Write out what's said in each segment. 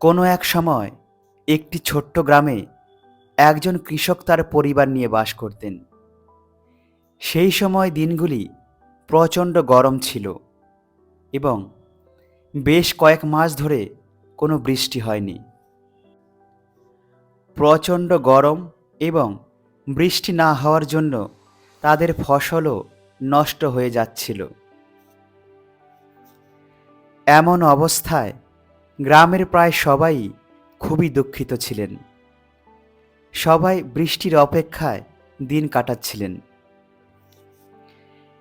কোনো এক সময় একটি ছোট্ট গ্রামে একজন কৃষক তার পরিবার নিয়ে বাস করতেন। সেই সময় দিনগুলি প্রচণ্ড গরম ছিল এবং বেশ কয়েক মাস ধরে কোনো বৃষ্টি হয়নি। প্রচণ্ড গরম এবং বৃষ্টি না হওয়ার জন্য তাদের ফসলও নষ্ট হয়ে যাচ্ছিল। এমন অবস্থায় গ্রামের প্রায় সবাই খুবই দুঃখিত ছিলেন। সবাই বৃষ্টির অপেক্ষায় দিন কাটাচ্ছিলেন।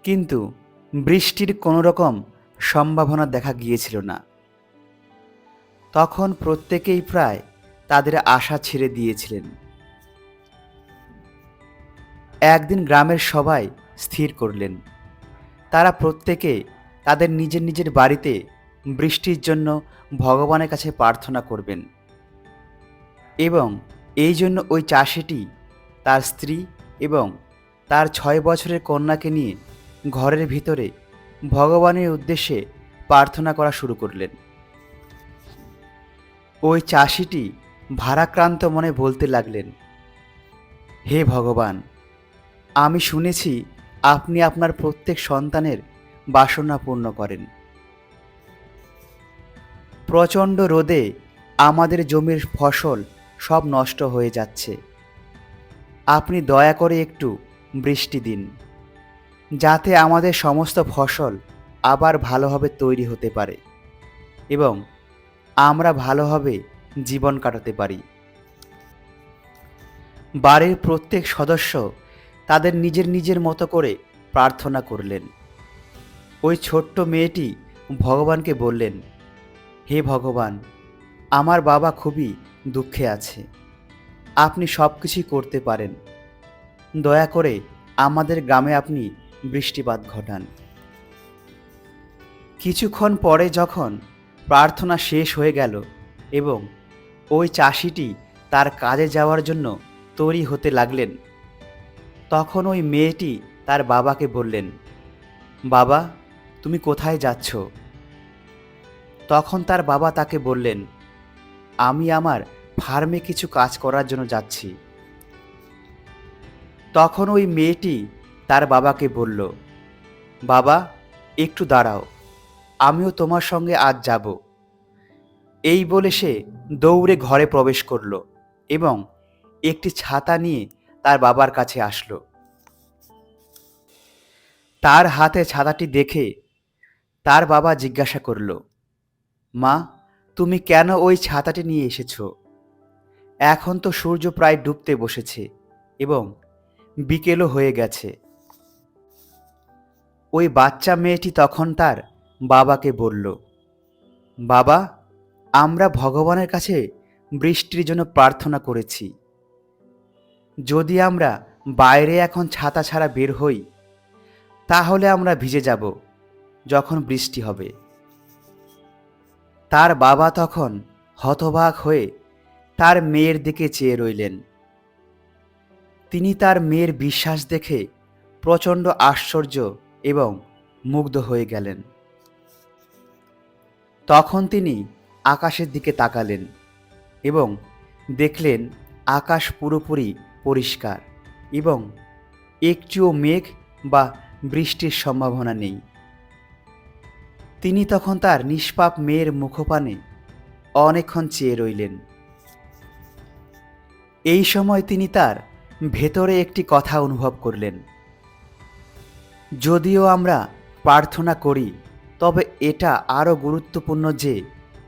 কিন্তু বৃষ্টির কোনো রকম সম্ভাবনা দেখা গিয়েছিল না। তখন প্রত্যেকেই প্রায় তাদের আশা ছেড়ে দিয়েছিলেন। একদিন গ্রামের সবাই স্থির করলেন। তারা প্রত্যেকে তাদের নিজের নিজের বাড়িতে বৃষ্টির জন্য ভগবানের কাছে প্রার্থনা করবেন। এবং এই জন্য ওই চাষিটি, তার স্ত্রী এবং তার ছয় বছরের কন্যাকে নিয়ে ঘরের ভিতরে ভগবানের উদ্দেশ্যে প্রার্থনা করা শুরু করলেন। ওই চাষিটি ভারাক্রান্ত মনে বলতে লাগলেন, হে ভগবান, আমি শুনেছি আপনি আপনার প্রত্যেক সন্তানের বাসনা পূর্ণ করেন। প্রচণ্ড রোদে আমাদের জমির ফসল সব নষ্ট হয়ে যাচ্ছে। আপনি দয়া করে একটু বৃষ্টি দিন, যাতে আমাদের সমস্ত ফসল আবার ভালোভাবে তৈরি হতে পারে এবং আমরা ভালোভাবে জীবন কাটাতে পারি। বাড়ির প্রত্যেক সদস্য তাদের নিজের নিজের মতো করে প্রার্থনা করলেন। ওই ছোট্ট মেয়েটি ভগবানকে বললেন হে ভগবান, আমার বাবা খুবই দুঃখে আছে। আপনি সব কিছুই করতে পারেন। দয়া করে আমাদের গ্রামে আপনি বৃষ্টিপাত ঘটান। কিছুক্ষণ পরে যখন প্রার্থনা শেষ হয়ে গেল এবং ওই চাষিটি তার কাজে যাওয়ার জন্য তৈরি হতে লাগলেন, তখন ওই মেয়েটি তার বাবাকে বললেন, বাবা, তুমি কোথায় যাচ্ছ? তখন তার বাবা তাকে বললেন, আমি আমার ফার্মে কিছু কাজ করার জন্য যাচ্ছি। তখন ওই মেয়েটি তার বাবাকে বলল, বাবা, একটু দাঁড়াও, আমিও তোমার সঙ্গে আজ যাব। এই বলে সে দৌড়ে ঘরে প্রবেশ করল এবং একটি ছাতা নিয়ে তার বাবার কাছে আসলো। তার হাতে ছাতাটি দেখে তার বাবা জিজ্ঞাসা করল মা, তুমি কেন ওই ছাতাটি নিয়ে এসেছ? এখন তো সূর্য প্রায় ডুবতে বসেছে এবং বিকেলও হয়ে গেছে। ওই বাচ্চা মেয়েটি তখন তার বাবাকে বলল, বাবা, আমরা ভগবানের কাছে বৃষ্টির জন্য প্রার্থনা করেছি। যদি আমরা বাইরে এখন ছাতা ছাড়া বের হই, তাহলে আমরা ভিজে যাব যখন বৃষ্টি হবে। তার বাবা তখন হতবাক হয়ে তার মেয়ের দিকে চেয়ে রইলেন। তিনি তার মেয়ের বিশ্বাস দেখে প্রচণ্ড আশ্চর্য এবং মুগ্ধ হয়ে গেলেন। তখন তিনি আকাশের দিকে তাকালেন এবং দেখলেন আকাশ পুরোপুরি পরিষ্কার এবং একটিও মেঘ বা বৃষ্টির সম্ভাবনা নেই। তিনি তখন তার নিষ্পাপ মেয়ের মুখপানে অনেকক্ষণ চেয়ে রইলেন। এই সময় তিনি তার ভেতরে একটি কথা অনুভব করলেন। যদিও আমরা প্রার্থনা করি, তবে এটা আরও গুরুত্বপূর্ণ যে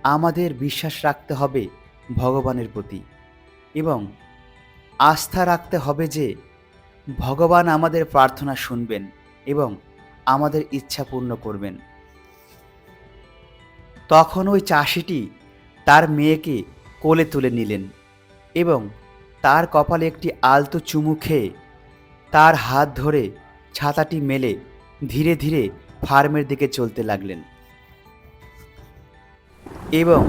আমাদের বিশ্বাস রাখতে হবে ভগবানের প্রতি এবং আস্থা রাখতে হবে যে ভগবান আমাদের প্রার্থনা শুনবেন এবং আমাদের ইচ্ছা পূর্ণ করবেন। তখন ওই চাষিটি তার মেয়েকে কোলে তুলে নিলেন এবং তার কপালে একটি আলতো চুমু খেয়ে তার হাত ধরে ছাতাটি মেলে ধীরে ধীরে ফার্মের দিকে চলতে লাগলেন। এবং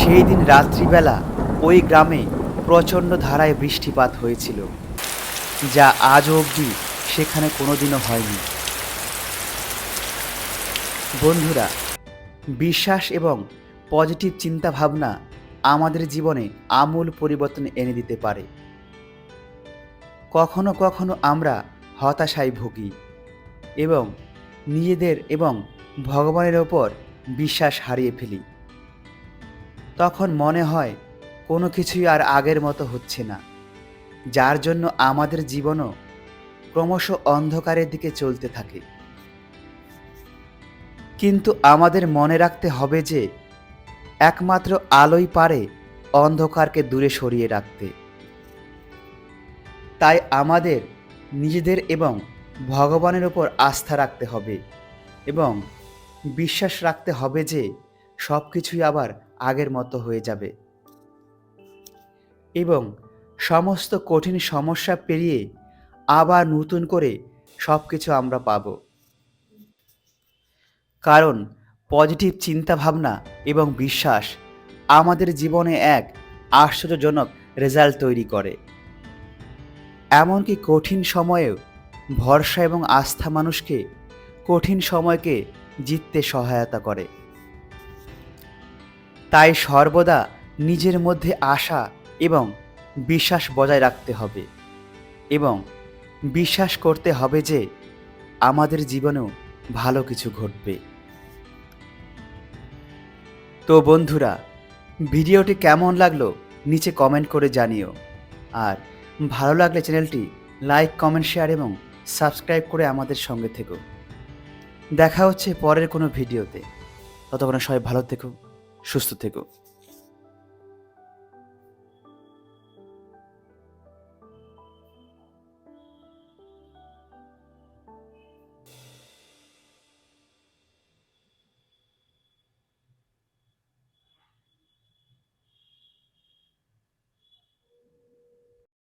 সেই দিন রাত্রিবেলা ওই গ্রামে প্রচণ্ড ধারায় বৃষ্টিপাত হয়েছিল, যা আজও অবধি সেখানে কোনোদিনও হয়নি। বন্ধুরা বিশ্বাস এবং পজিটিভ চিন্তাভাবনা আমাদের জীবনে আমূল পরিবর্তন এনে দিতে পারে। কখনো কখনো আমরা হতাশায় ভুগি এবং নিজেদের এবং ভগবানের ওপর বিশ্বাস হারিয়ে ফেলি। তখন মনে হয় কোনো কিছুই আর আগের মতো হচ্ছে না, যার জন্য আমাদের জীবনও ক্রমশ অন্ধকারের দিকে চলতে থাকে। কিন্তু আমাদের মনে রাখতে হবে যে, একমাত্র আলোই পারে অন্ধকারকে দূরে সরিয়ে রাখতে। তাই আমাদের, নিজেদের এবং ভগবানের ওপর আস্থা রাখতে হবে এবং বিশ্বাস রাখতে হবে যে সব কিছুই আবার আগের মতো হয়ে যাবে। এবং সমস্ত কঠিন সমস্যা পেরিয়ে আবার নতুন করে সব কিছু আমরা পাব। কারণ পজিটিভ চিন্তাভাবনা এবং বিশ্বাস আমাদের জীবনে এক আশ্চর্যজনক রেজাল্ট তৈরি করে। এমনকি কঠিন সময়েও ভরসা এবং আস্থা মানুষকে কঠিন সময়কে জিততে সহায়তা করে। তাই সর্বদা নিজের মধ্যে আশা এবং বিশ্বাস বজায় রাখতে হবে এবং বিশ্বাস করতে হবে যে আমাদের জীবনেও ভালো কিছু ঘটবে। তো বন্ধুরা, ভিডিওটি কেমন লাগল নিচে কমেন্ট করে জানিও। আর ভালো লাগলে চ্যানেলটি লাইক কমেন্ট শেয়ার এবং সাবস্ক্রাইব করে আমাদের সঙ্গে থেকো। দেখা হচ্ছে পরের কোনো ভিডিওতে। ততক্ষণ সবাই ভালো থেকো, সুস্থ থেকো।